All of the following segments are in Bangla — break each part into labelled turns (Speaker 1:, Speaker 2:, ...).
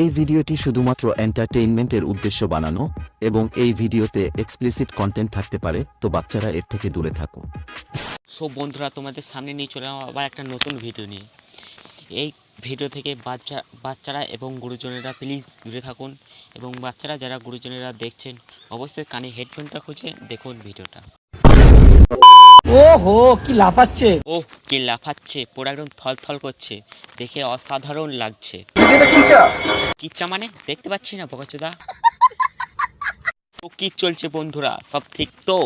Speaker 1: এই ভিডিওটি শুধুমাত্র এন্টারটেইনমেন্টের উদ্দেশ্য বানানো এবং এই ভিডিওতে এক্সপ্লিসিট কন্টেন্ট থাকতে পারে তো বাচ্চারা এর থেকে দূরে থাকো।
Speaker 2: সো বন্ধুরা তোমাদের সামনে নিয়ে চলে আবার একটা নতুন ভিডিও নিয়ে। এই ভিডিও থেকে বাচ্চা বাচ্চারা এবং গুরুজনেরা প্লিজ দূরে থাকুন এবং বাচ্চারা যারা গুরুজনেরা দেখছেন অবশ্যই কানে হেডফোনটা খুঁজে দেখুন ভিডিওটা।
Speaker 3: ও হো কি লাফাচ্ছে।
Speaker 2: ওহ, কি লাফাচ্ছে পুরো একদম থলথল করছে, দেখে অসাধারণ লাগছে। কিচ্ছা মানে? দেখতে পাচ্ছি না, বকাচোদা। তো কি চলছে বন্ধুরা? সব ঠিক তো?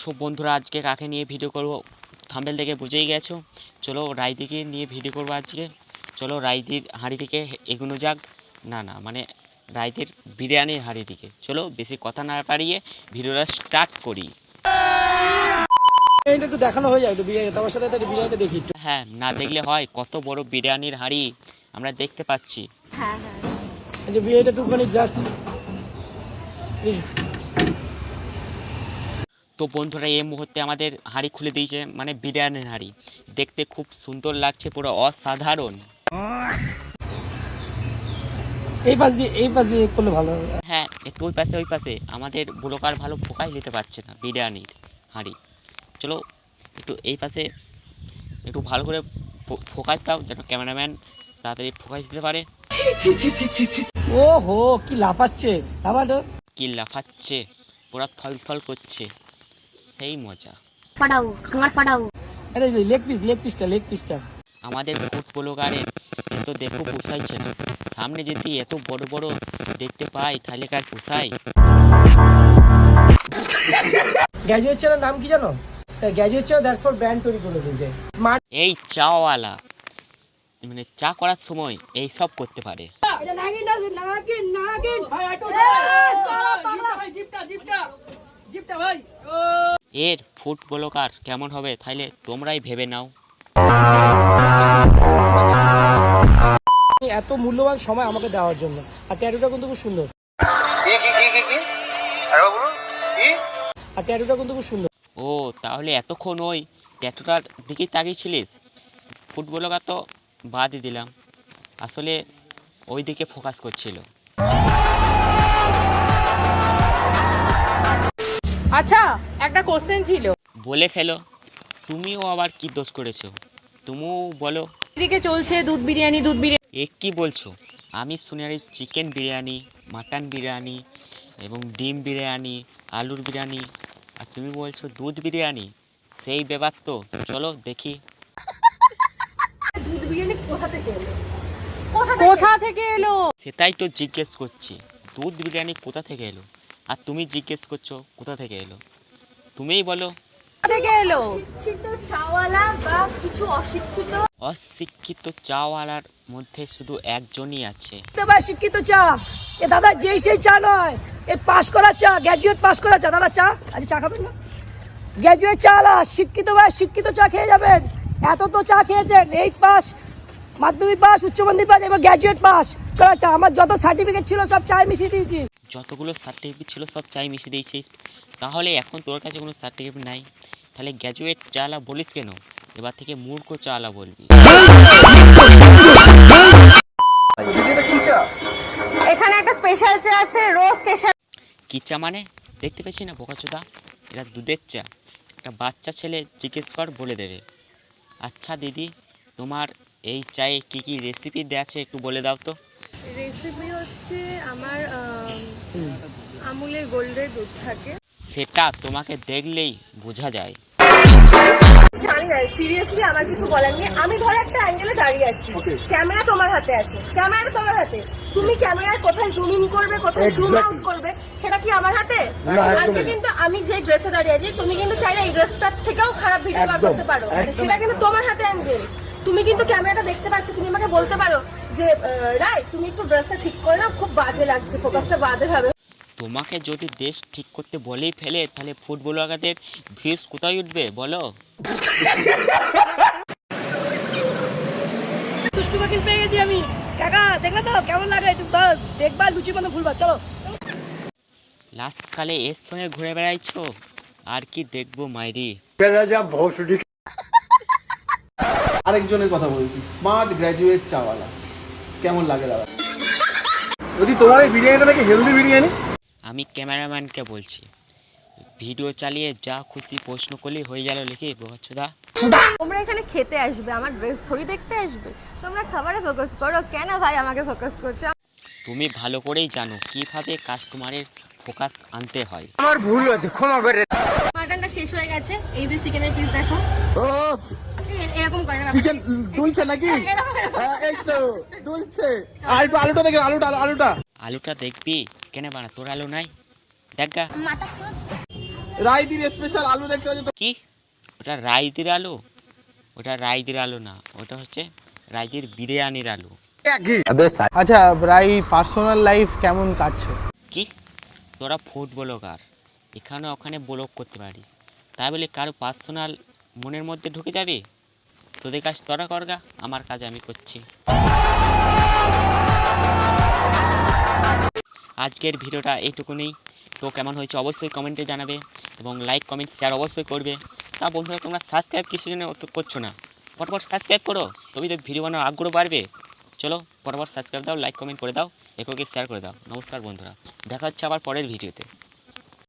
Speaker 2: সব বন্ধুরা, আজকে কাকে নিয়ে ভিডিও করব? থাম্বেল দেখে বুঝেই গেছো। চলো রায়দিকে নিয়ে ভিডিও করব আজকে। চলো রায়দির হাঁড়ি দিকে এগোনো যাক। না না মানে রায়দির বিরিয়ানির হাঁড়ি দিকে চলো, বেশি কথা না পারিয়ে ভিডিওটা স্টার্ট করি।
Speaker 3: একটু দেখানো হয়ে যায় একটু বিরিয়ানি তোমার সাথে একটু বিরিয়ানিটা দেখি
Speaker 2: হ্যাঁ না দেখলে হয় কত বড় বিরিয়ানির হাঁড়ি আমরা দেখতে পাচ্ছি।
Speaker 3: এই যে বিরিয়ানিটা একটুখানি জাস্ট
Speaker 2: তো বন্ধুরা এই মুহূর্তে আমাদের হাঁড়ি খুলে দিয়েছে মানে বিরিয়ানির হাঁড়ি। দেখতে খুব সুন্দর লাগছে পুরো অসাধারণ।
Speaker 3: এই পাশ দিয়ে এই পাশ দিয়ে করলে ভালো
Speaker 2: হ্যাঁ একটু ওই পাশে ওই পাশে। আমাদের ব্লকার ভালো ফোকাস দিতে পারছে না বিরিয়ানির হাঁড়ি। চলো একটু এই পাশে একটু ভালো করে ফোকাস দাও যেন ক্যামেরাম্যান তাড়াতাড়ি ফোকাস দিতে পারে।
Speaker 3: ও হো কি লাফাচ্ছে। আবারও
Speaker 2: কি লাফাচ্ছে পুরা ফল ফল করছে। সেই মজা।
Speaker 4: পাড়াও আমার পাড়াও।
Speaker 3: আরে লেগ পিস লেগ পিসটা লেগ পিসটা
Speaker 2: আমাদের ফুট এত তো দেখো পোষাইছে না। সামনে যদি এত বড় বড় দেখতে পাই তাহলে কার পোষায়?
Speaker 3: গ্যাজুয়েট চ্যানেল নাম কি জানো? Graduate channel that's for brand তৈরি করে দিয়েছে স্মার্ট
Speaker 2: এই চাওয়ালা মানে চা করার সময় এই সব করতে পারে। এর ফুড ব্লগার কেমন হবে তাহলে তোমরাই ভেবে নাও।
Speaker 3: এত মূল্যবান সময় আমাকে দেওয়ার জন্য। আর ট্যাটুটা কিন্তু খুব সুন্দর। আর ট্যাটুটা কিন্তু খুব সুন্দর।
Speaker 2: ও তাহলে এতক্ষণ ওই ট্যাটুটার দিকেই তাকিয়েছিলিস ফুড ব্লগার তো বাদই দিলাম। আসলে ওই দিকে ফোকাস করছিল।
Speaker 5: আচ্ছা একটা কোশ্চেন ছিল।
Speaker 2: বলে ফেলো। তুমিও আবার কি দোষ করেছ? তুমিও বলো।
Speaker 5: এদিকে চলছে দুধ বিরিয়ানি দুধ বিরিয়ানি।
Speaker 2: এ কি বলছো? আমি শুনে চিকেন বিরিয়ানি মাটন বিরিয়ানি এবং ডিম বিরিয়ানি আলুর বিরিয়ানি। আর তুমি বলছো দুধ বিরিয়ানি? সেই ব্যাপার তো। চলো দেখি।
Speaker 4: দুধ বিরিয়ানি কোথা থেকে এলো?
Speaker 5: কোথা থেকে? এলো?
Speaker 2: সেটাই তো জিজ্ঞেস করছি। দুধ বিরিয়ানি কোথা থেকে এলো? আর তুমি জিজ্ঞেস করছ কোথা থেকে এলো? তুমিই বলো।
Speaker 5: থেকে এলো?
Speaker 4: শিক্ষিত চাওয়ালা বা কিছু অশিক্ষিত?
Speaker 2: অশিক্ষিত চাওয়ালার মধ্যে শুধু একজনই আছে।
Speaker 3: শিক্ষিত চা। এ দাদা যেই সেই চা নয় এ পাশ করা চা গ্র্যাজুয়েট পাশ করা চা। দাদা চা? আজ চা খাবেন না? গ্র্যাজুয়েট চা আলা শিক্ষিত ভাই শিক্ষিত চা খেয়ে যাবেন। এত তো চা খেয়েছেন এইট পাস মাধ্যমিক পাস উচ্চ মাধ্যমিক পাস এবার গ্র্যাজুয়েট পাস করা চা। আমার যত সার্টিফিকেট ছিল সব চায় মিশিয়ে দিয়েছি।
Speaker 2: যতগুলো সার্টিফিকেট ছিল সব চাই মিশিয়ে দিয়েছিস তাহলে এখন তোর কাছে কোনো সার্টিফিকেট নাই? তাহলে গ্র্যাজুয়েট চালা বলিস কেন? এবার থেকে মূর্খ চালা বলবি।
Speaker 5: এখানে একটা স্পেশাল চা আছে রোজ স্পেশাল
Speaker 2: কি চা মানে? দেখতে পেয়েছি না বোকাচোদা এটা দুধের চা। একটা বাচ্চা ছেলে জিজ্ঞেস কর বলে দেবে। আচ্ছা দিদি তোমার এই চায়ে কি কি রেসিপি দেওয়া আছে একটু বলে দাও তো।
Speaker 6: রেসিপি হচ্ছে আমার আমুলের গোল্ডের দুধ থাকে।
Speaker 2: সেটা তোমাকে দেখলেই বোঝা যায়।
Speaker 6: সিরিয়াসলি আমার কিছু বলার নেই। আমি ধরো একটা অ্যাঙ্গেলে দাঁড়িয়ে আছি। ক্যামেরা তোমার হাতে আছে। ক্যামেরা তোমার হাতে। তুমি ক্যামেরার কোথায় জুম ইন করবে কোথায় জুম আউট করবে সেটা কি আমার হাতে? আজকে কিন্তু আমি যে ড্রেসে দাঁড়িয়ে আছি তুমি কিন্তু চাইলে এই ড্রেসটার থেকেও খারাপ ভিডিও বার করতে পারো। সেটা কিন্তু তোমার হাতে অ্যাঙ্গেল তুমি কিন্তু ক্যামেরাটা দেখতে পাচ্ছ তুমি আমাকে বলতে পারো যে রাই তুমি একটু ড্রেসটা ঠিক করে নাও খুব বাজে লাগছে ফোকাসটা বাজে ভাবে
Speaker 2: তোমাকে যদি দেশ ঠিক করতে বলেই ফেলে তাহলে ফুটবলারদের ভিউজ কোথায় উঠবে বলো?
Speaker 3: দুষ্টু পাখির পেয়ে গেছি আমি। কাকা দেখলে তো কেমন লাগে? একটু দেখবা লুচি বানো ভুলবা চলো।
Speaker 2: লাস্টকালে এর সঙ্গে ঘুরে বেড়াইছো? আর কি দেখব মাইরি?
Speaker 7: আরেকজনের কথা বলছি স্মার্ট গ্র্যাজুয়েট চাওয়ালা। কেমন লাগে দাদা? যদি তোমার এই বিরিয়ানিটা নাকি হেলদি বিরিয়ানি?
Speaker 2: আমি ক্যামেরাম্যানকে বলছি ভিডিও চালিয়ে যা খুশি প্রশ্ন করলেই হয়ে গেল লিখে বকচোদা
Speaker 6: তোমরা এখানে খেতে আসবে আমার ড্রেস থরি দেখতে আসবে। তোমরা খাবারে ফোকাস করো কেন ভাই আমাকে ফোকাস করছ?
Speaker 2: তুমি ভালো করেই জানো কীভাবে কাস্টমারের ফোকাস আনতে হয়।
Speaker 6: আমার ভুল হয়েছে ক্ষমা করে মাটনটা শেষ হয়ে গেছে এই যে চিকেনের পিস দেখো। এ- এরকম করে না।
Speaker 7: চিকেন দুলছে নাকি। হ্যাঁ, এই তো দুলছে। আর আলুটা দেখে আলুটা আলুটা।
Speaker 2: আলুটা দেখবি? কেন বানা তোর আলু নাই? দেখা
Speaker 7: রায়দির স্পেশাল আলু দেখতে পাচ্ছ
Speaker 2: কি? ওটা রাইদির আলু? ওটা রাইদির আলু না ওটা হচ্ছে রাইদির বিরিয়ানির আলু।
Speaker 8: আচ্ছা রাই পার্সোনাল লাইফ কেমন কাটছে?
Speaker 2: কি? তোরা ফুড ব্লগার এখানে ওখানে ব্লগ করতে পারিস। তাই বলে কারও পার্সোনাল মনের মধ্যে ঢুকে যাবে? তোদের কাজ তোরা করগা আমার কাজ আমি করছি। আজকের ভিডিওটা এইটুকুনি। তো কেমন হয়েছে অবশ্যই কমেন্টে জানাবে এবং লাইক কমেন্ট শেয়ার অবশ্যই করবে। তা বন্ধুরা, তোমরা সাবস্ক্রাইব কিছু জন্য করছ না। পরপর সাবস্ক্রাইব করো তুমি তো ভিডিও বানানোর আগ্রহ বাড়বে। চলো পরপর সাবস্ক্রাইব দাও লাইক কমেন্ট করে দাও, এককে শেয়ার করে দাও। নমস্কার বন্ধুরা, দেখা হচ্ছে আবার পরের ভিডিওতে